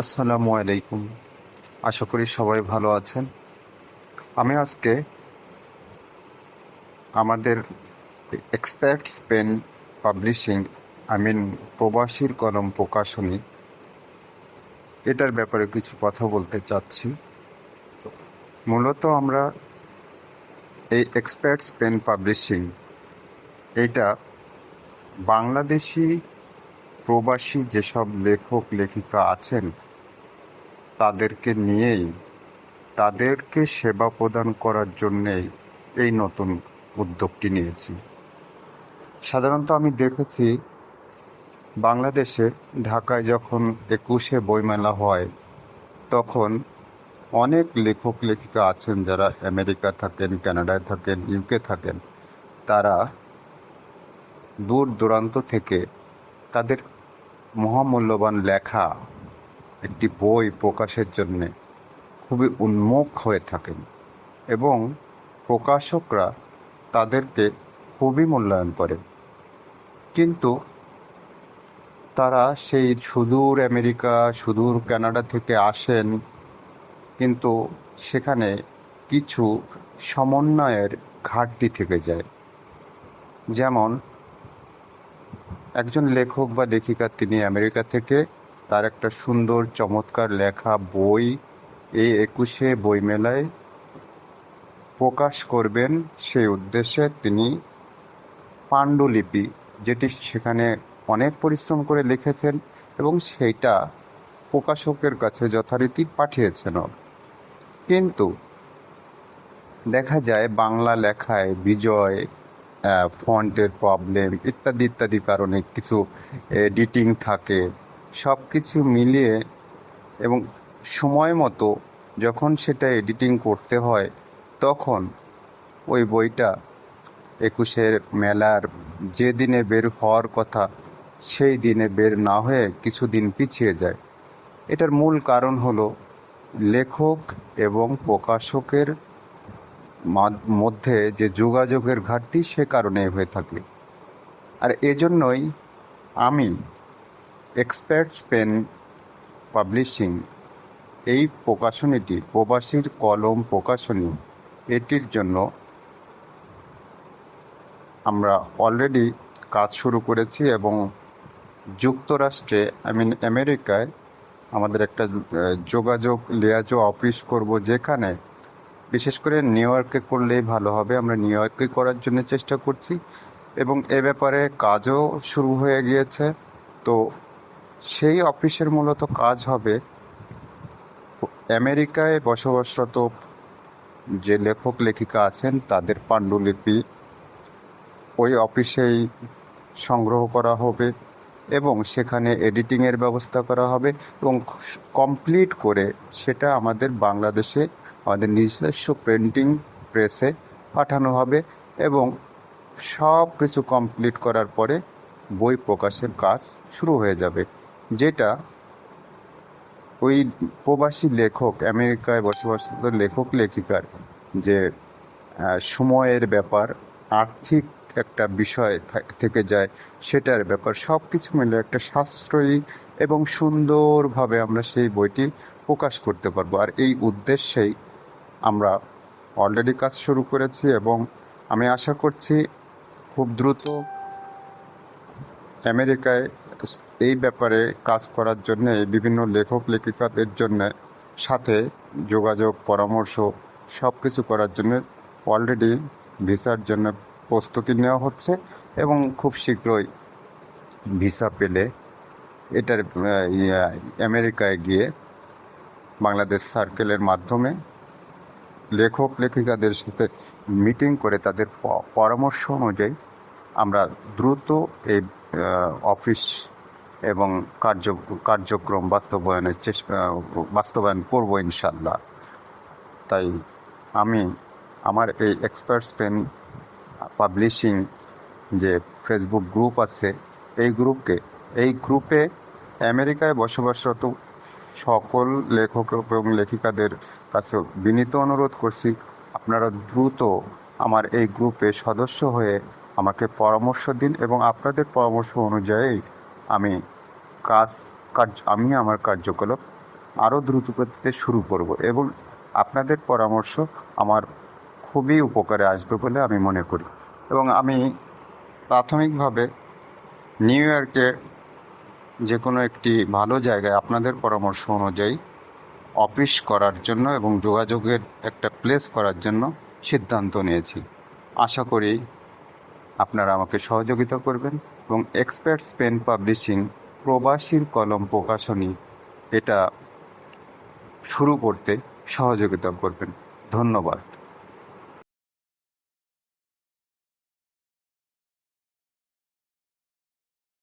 আসসালামু আলাইকুম। আশা করি সবাই ভালো আছেন। আমি আজকে আমাদের experts pen publishing I mean প্রবাসীর কলম প্রকাশনী, এটার ব্যাপারে কিছু কথা বলতে চাচ্ছি। মূলত আমরা এই এক্সপার্টস পেন পাবলিশিং এটা বাংলাদেশি প্রবাসী যেসব লেখক, লেখিকা আছেন, তাদেরকে নিয়েই, তাদেরকে সেবা প্রদান করার জন্যেই এই নতুন উদ্যোগটি নিয়েছি। সাধারণত আমি দেখেছি, বাংলাদেশে ঢাকায় যখন একুশে বইমেলা হয়, তখন অনেক লেখক, লেখিকা আছেন যারা আমেরিকা থাকেন, কানাডায় থাকেন ইউকে থাকেন। তারা দূর দূরান্ত থেকে তাদের মহামূল্যবান লেখা একটি বই প্রকাশের জন্যে খুবই উন্মুখ হয়ে থাকেন এবং প্রকাশকরা তাদেরকে খুবই মূল্যায়ন করে কিন্তু তারা সেই সুদূর আমেরিকা, সুদূর কানাডা থেকে আসেন, কিন্তু সেখানে কিছু সমন্বয়ের ঘাটতি থেকে যায়। যেমন একজন লেখক বা লেখিকা তিনি আমেরিকা থেকে। তার একটা সুন্দর, চমৎকার লেখা, বই এই একুশে বইমেলায় প্রকাশ করবেন সেই উদ্দেশ্যে তিনি পাণ্ডুলিপি, যেটি সেখানে অনেক পরিশ্রম করে লিখেছেন এবং সেইটা প্রকাশকের কাছে যথারীতি পাঠিয়েছেন কিন্তু দেখা যায় বাংলা লেখায় বিজয় ফন্টের প্রবলেম ইত্যাদি ইত্যাদি কারণে কিছু এডিটিং থাকে। সব কিছু মিলিয়ে এবং সময় মতো যখন সেটা এডিটিং করতে হয়, তখন ওই বইটা একুশের মেলার যে দিনে বের হওয়ার কথা, সেই দিনে বের না হয়ে কিছুদিন পিছিয়ে যায়। এটার মূল কারণ হলো লেখক এবং প্রকাশকের মধ্যে যে যোগাযোগের ঘাটতি সে কারণে হয়ে থাকে। আর এজন্যই আমি এক্সপার্টস পেন পাবলিশিং এই প্রকাশনীটি, প্রবাসীর কলম প্রকাশনী, এটির জন্য আমরা অলরেডি কাজ শুরু করেছি এবং যুক্তরাষ্ট্রে আই মিন আমেরিকায় আমাদের একটা যোগাযোগ, লিয়াজো অফিস করব যেখানে বিশেষ করে নিউ ইয়র্কে করলেই ভালো হবে। আমরা নিউ ইয়র্কে করার জন্য চেষ্টা করছি। এবং এ ব্যাপারে কাজও শুরু হয়ে গিয়েছে। তো সেই অফিসের মূলত কাজ হবে আমেরিকায় বসবাসরত যে লেখক, লেখিকা আছেন, তাদের পাণ্ডুলিপি ওই অফিসেই সংগ্রহ করা হবে এবং সেখানে এডিটিংয়ের ব্যবস্থা করা হবে এবং কমপ্লিট করে সেটা আমাদের বাংলাদেশে আমাদের নিজস্ব প্রিন্টিং প্রেসে পাঠানো হবে এবং সব কিছু কমপ্লিট করার পরে বই প্রকাশের কাজ শুরু হয়ে যাবে, যেটা ওই প্রবাসী লেখক, আমেরিকায় বসবাসরত লেখক, লেখিকার যে সময়ের ব্যাপার, আর্থিক একটা বিষয় থেকে যায়, সেটার ব্যাপার সব কিছু মিলে একটা সাশ্রয়ী এবং সুন্দরভাবে আমরা সেই বইটি প্রকাশ করতে পারব। আর এই উদ্দেশ্যেই আমরা অলরেডি কাজ শুরু করেছি এবং আমি আশা করছি খুব দ্রুত আমেরিকায় এই ব্যাপারে কাজ করার জন্য বিভিন্ন লেখক, লেখিকাদের জন্য সাথে যোগাযোগ, পরামর্শ সব কিছু করার জন্য অলরেডি ভিসার জন্য প্রস্তুতি নেওয়া হচ্ছে এবং খুব শীঘ্রই ভিসা পেলে এটার আমেরিকায় গিয়ে বাংলাদেশ সার্কেলের মাধ্যমে লেখক, লেখিকাদের সাথে মিটিং করে তাদের পরামর্শ অনুযায়ী আমরা দ্রুত এই অফিস এবং কার্য, কার্যক্রম বাস্তবায়নের চেষ্টা বাস্তবায়ন করব ইনশাল্লাহ তাই আমি আমার এই এক্সপার্টস পেন পাবলিশিং যে ফেসবুক গ্রুপ আছে, এই গ্রুপকে এই গ্রুপে আমেরিকায় বসবাসরত সকল লেখক এবং লেখিকাদের কাছে বিনীত অনুরোধ করছি, আপনারা দ্রুত আমার এই গ্রুপে সদস্য হয়ে আমাকে পরামর্শ দিন এবং আপনাদের পরামর্শ অনুযায়ী আমি কাজ কার্য, আমি আমার কার্যকলাপ আরও দ্রুত গতিতে শুরু করব এবং আপনাদের পরামর্শ আমার খুবই উপকারে আসবে বলে আমি মনে করি। এবং আমি প্রাথমিকভাবে নিউ ইয়র্কের যে কোনো একটি ভালো জায়গায় আপনাদের পরামর্শ অনুযায়ী অফিস করার জন্য এবং যোগাযোগের একটা প্লেস করার জন্য সিদ্ধান্ত নিয়েছি। আশা করি আপনারা আমাকে সহযোগিতা করবেন এবং এক্সপার্টস পেন পাবলিশিং প্রবাসীর কলম প্রকাশনী এটা শুরু করতে সহযোগিতা করবেন। ধন্যবাদ।